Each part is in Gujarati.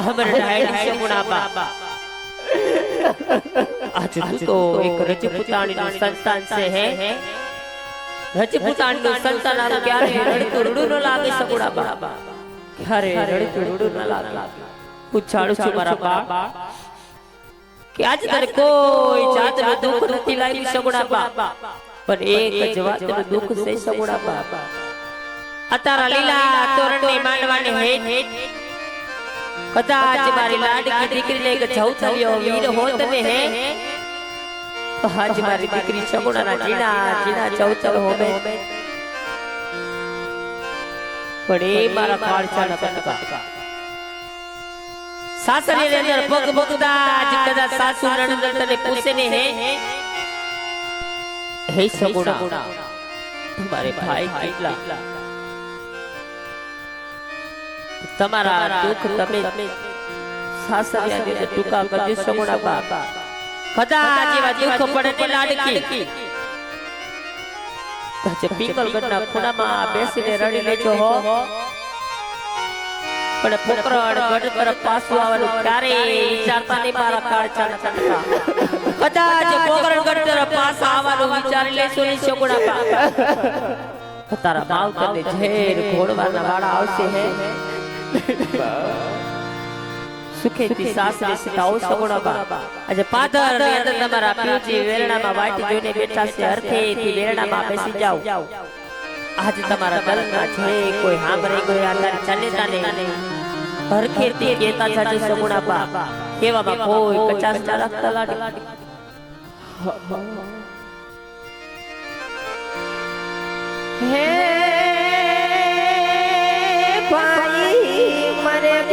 અમર ડાયરી સગુણા બાબા આજ તું એક રજપૂતાણી નું સંતાન છે હે રજપૂતાણી નું સંતાન આનું ક્યારે રડતું પણ એક જ દુઃખ છે સગુડા બા આ તારા લીલા તોરણને માંડવાની હેઠ કદાચ મારી લાડકી દીકરીને એક જવતલિયો વીર હોત ને હે. હાજ મારી દીકરી સગુણાના જીના જીના જવતલ હોમે પણ એ મારા કાળચાના કટકા સાસરીની અંદર પગ મૂકતા જ કદાચ સાસુ નણંદ તને પૂછે ને હે. હે. સગુણા. તમારે ભાઈ કેટલા? તમારા દુઃખ તમે સાસરિયાની અંદર ટૂંકા કરજો સગુણા બાપા. કદાચ એવા દુઃખ પડે ને લાડકી. પછી પીપલગઢના ખૂણામાં બેસીને રડી લેજો હો. પણ પોકરણ ગઢ તરફ પાછું આવવાનું ક્યારે વિચારતા નહીં મારા કાળચાના કટકા કદાચ પોકરણ ગઢ તરફ પાછા આવવાનું વિચારી લેશો નહીં સગુણા બાપા. તારા માવતરને ઝેર ઘોડવાના વાળા આવશે હે. સુખેથી સાસરે સીતાઓ સગુણા બા આજે પાદરની અંદર તમારા પિયુજી વેરણામાં વાટી જોઈને બેઠા છે હરખેથી વેરણામાં બેસી જાઓ. આજે તમારા દલના જે કોઈ હાંભરે કોઈ આધાર ચાલેતા નહીં હરખેથી કહેતા જાજો સગુણા બા કેવામાં કોઈ કચાસ ના રાખતા લાડી હે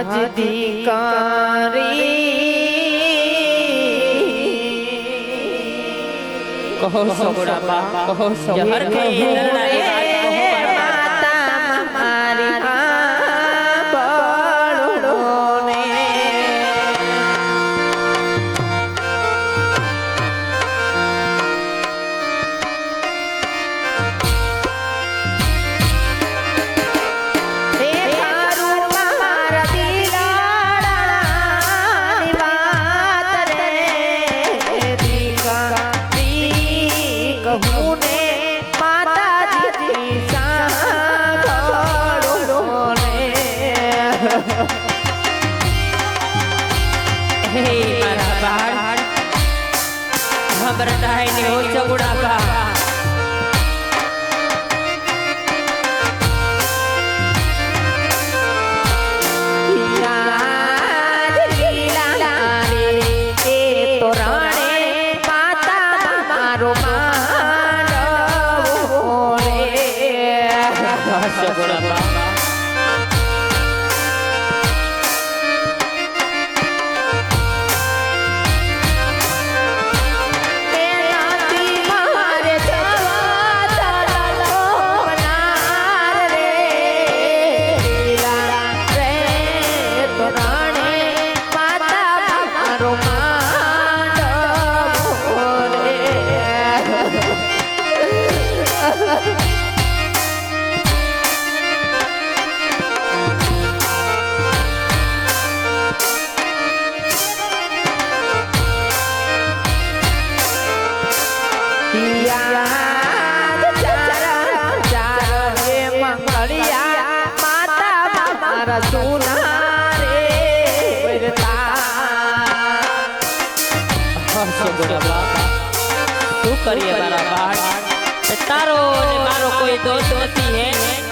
આજ દીકારી કહો સગુણા બા કહો સગુણા હરખેથી દલના એ હમરદાય ને હો સગુણા બા કરીએ મારા બાળ. તે તારો ને મારો કોઈ દોષ નથી હે?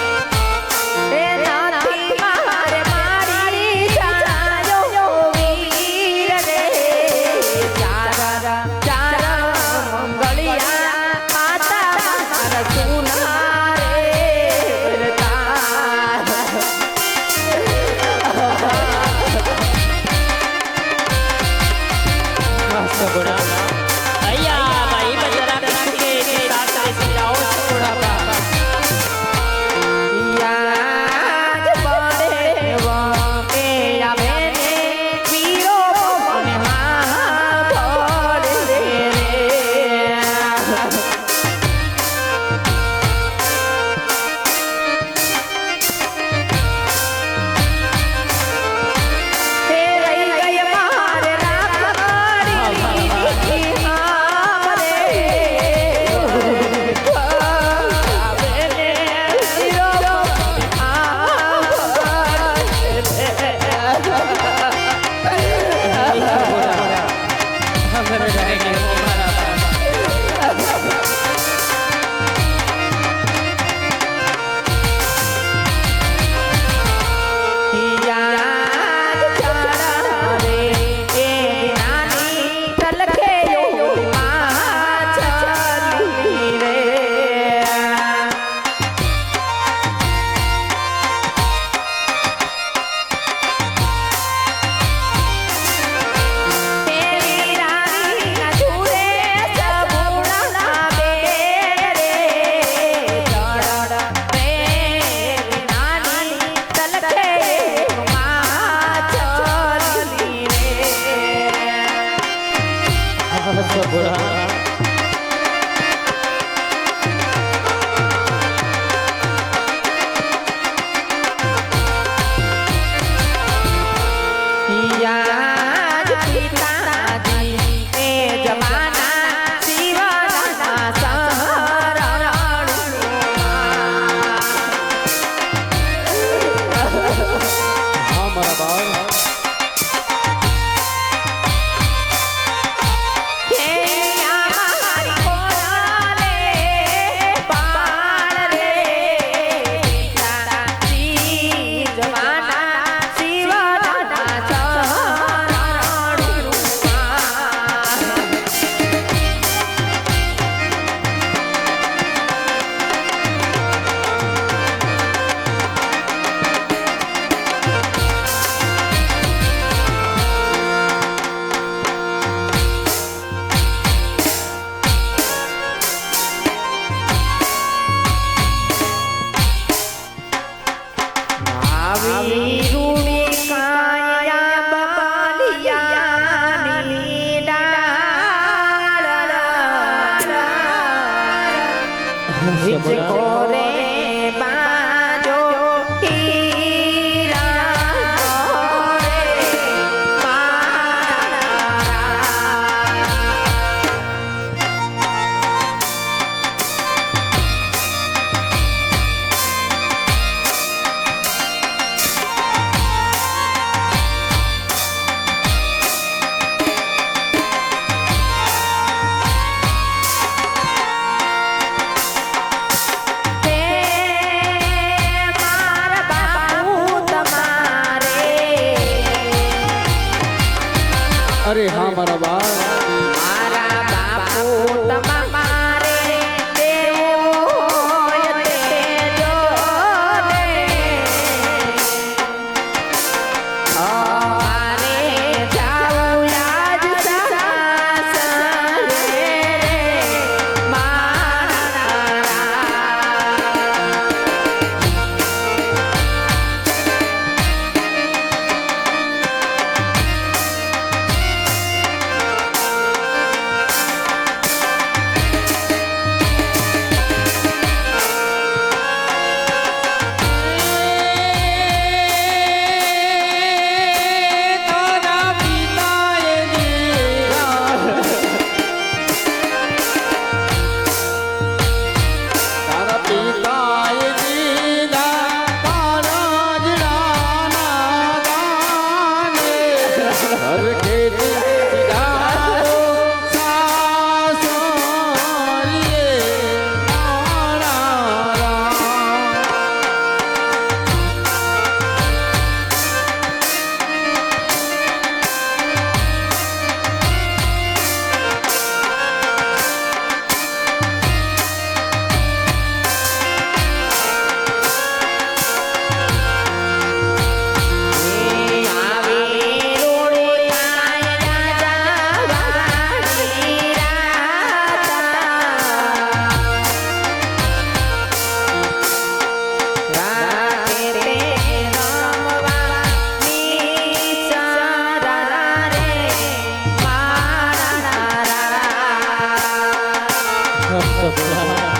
ハハハハ!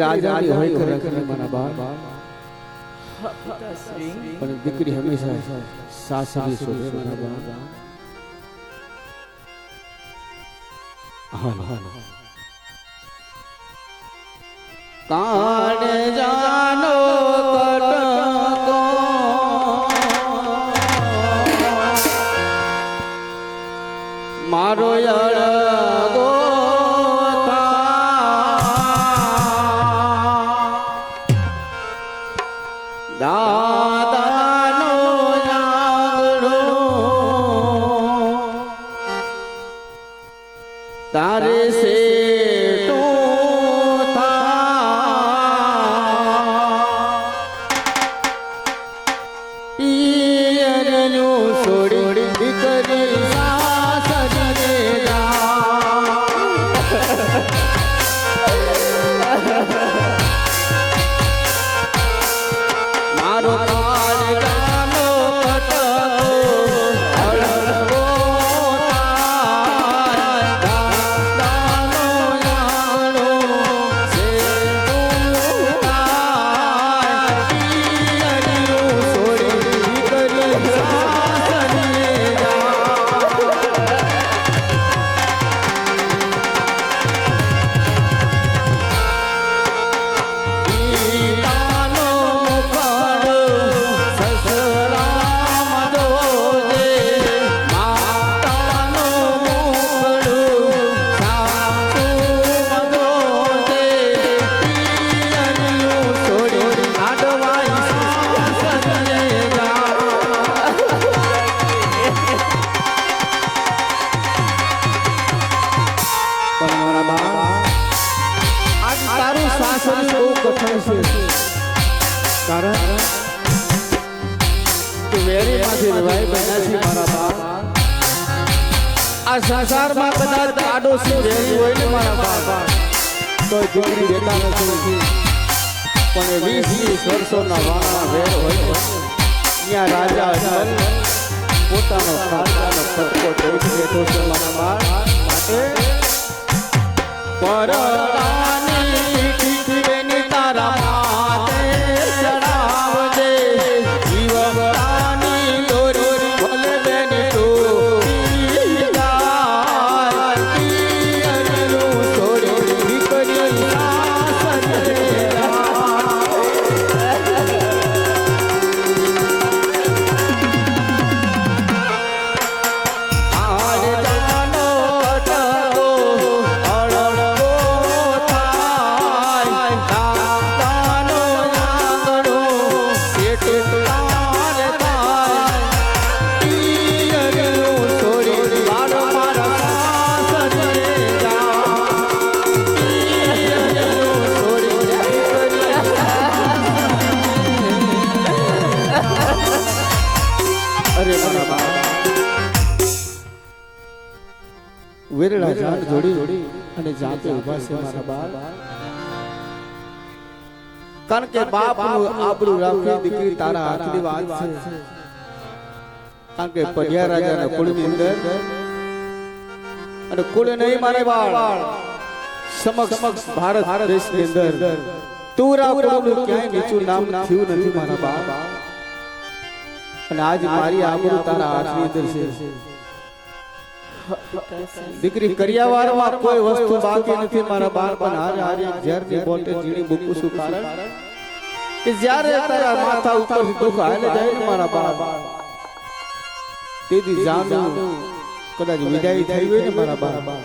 રાજાની હોય કે રખની મારા બાળ પણ દીકરી હંમેશા સાસરી શોધે મારા બાળ હાલ હાલ. કાન જાનો છોડી આ સંસારમાં કદાચ શું વેરી હોય ને મારા બાપા. તો દીકરી દેતા નથી. પણ વીસ વીસ વર્ષોના વાણા વેર હોય ત્યાં રાજા અજમલ પોતાનો કાળજાનો ખટકો તોડી બેઠો છે મારા માટે. પરદાની અને જાતે ઊભા છે મારા બાપ કારણ કે બાપનું આબરૂ રાખવી દીકરી તારા હાથની વાત છે. કારણ કે પઢિયા રાજાના કુળની અંદર અને કુળ નહીં મારે બાળ. સમક્ષ ભારત દેશની અંદર તુરા કુળનું ક્યાંય નીચું નામ થયું નથી મારા બાપ અને આજ મારી આબરૂ તારા હાથની અંદર છે. દીકરી, કરિયાવારમાં કોઈ વસ્તુ બાકી નથી, મારા બાળપણ હારે હારે ઝેરની બોટે જીણી મૂકું છું કારણ કે જ્યારે તારા માથા ઉપર દુઃખ હાલે જાય ને મારા બાપ તેથી જાનું કદાચ વિદાય થઈ હોય ને મારા બાળ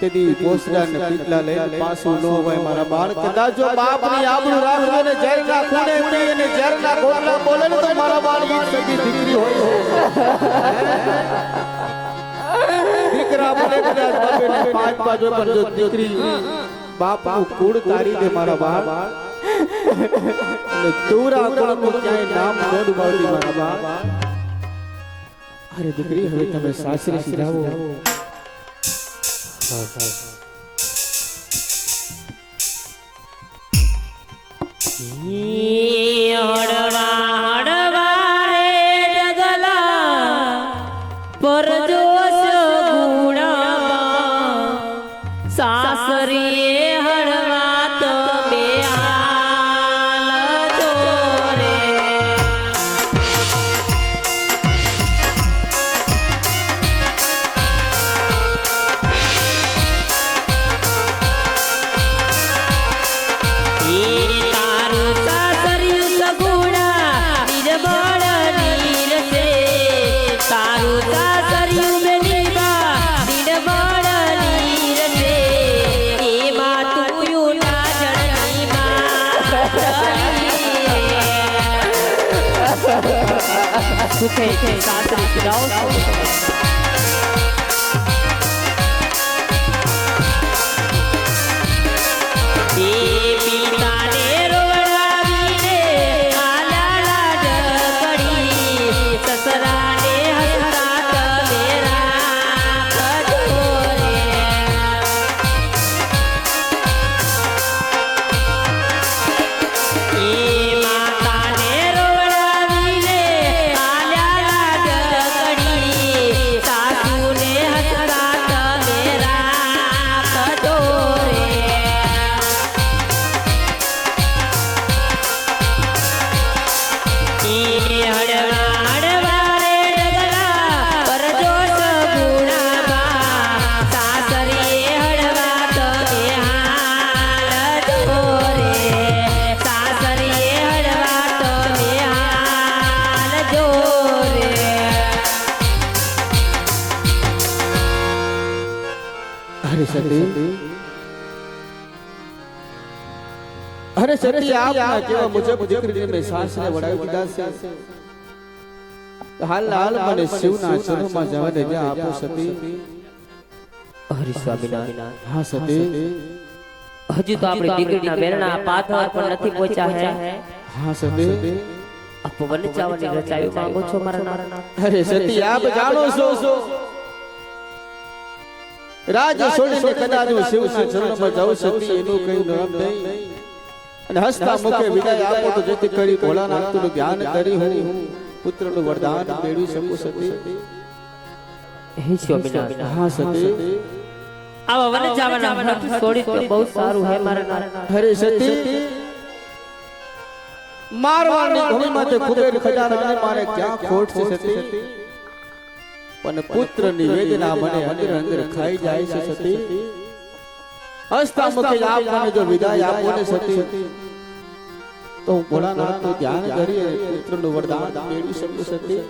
તેથી પોસડા ને પીટલા લઈને પાછું ન હોય મારા બાળ કદાચ જો બાપની આબરૂ રાખજો ને ઝેરના ખૂણે પી અને ઝેરના ગોટલા બોલે તો મારા બાળ ઈ સગી દીકરી હોય. દીકરા ભલે કદાચ બાપે પાંચ પાંચ હોય જો દીકરી બાપ કુળ તારી દે મારા બાપ. અને તુરા કુળનું ક્યાંય નામ ન ડુબાવતી મારા બાપ. અરે દીકરી હવે તમે સાસરે સીધાવો હળવા સુખે સાસરે જાઓ છો અરે સતી અરે સતી આપના કેવા મુજબ દીકરીને મેં સાસરે વડાવી દીધા છે હાલ હાલ મને શિવના ચરણમાં જવાને જ્યાં આપો સતી હરી સ્વામિનારાયણ હા સતી હજુ તો આપણી દીકરીના બેરણા પાથર પણ નથી પહોંચ્યા હે હા સતી આપ વન ચાવની રચાયું માંગો છો મારા નાના અરે સતી આપ જાણો છો રાજ છોડીને કદાચ હું શિવના ચરણમાં જાઉં સતી એનું કઈ નામ નહીં. અને હસતા મુખે વિદાય આપો તો જેથી કરી ભોળાનાથનું ધ્યાન કરી હું પુત્રનું વરદાન મેળવી શકું સતી. હે સ્વામિનારાયણ હા સતી. આવા વન જાવાના વ્રત છોડી તો બહુ સારું હે મારા નાના હરે સતી. મારવાની ભૂમિ માથે ખુબેર ખજાના મારે ક્યાં ખોટ છે સતી? પણ પુત્રની વેદના મને અંદર અંદર ખાઈ જાય છે સતી. હસતા મુખે આપ મને જો વિદાય આપો ને સતી. તો હું ભોળાનાથનું ધ્યાન કરી પુત્રનું વરદાન મેળવી શકું સતી.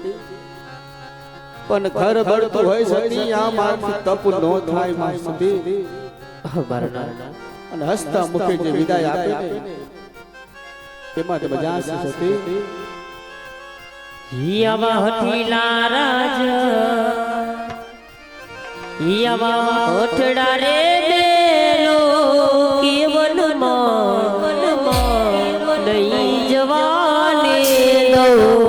પણ ઘર બળતું હોય સતી આ મારથી તપ નો થાયમાં સતી. અને હસતા મુખે જે વિદાય આપે ને તેમાં મજા છે સતી. હિયાવા હઠીલા રાજ હિયાવા હઠડા રે બેલો કેવન મન લઈ જવાને દો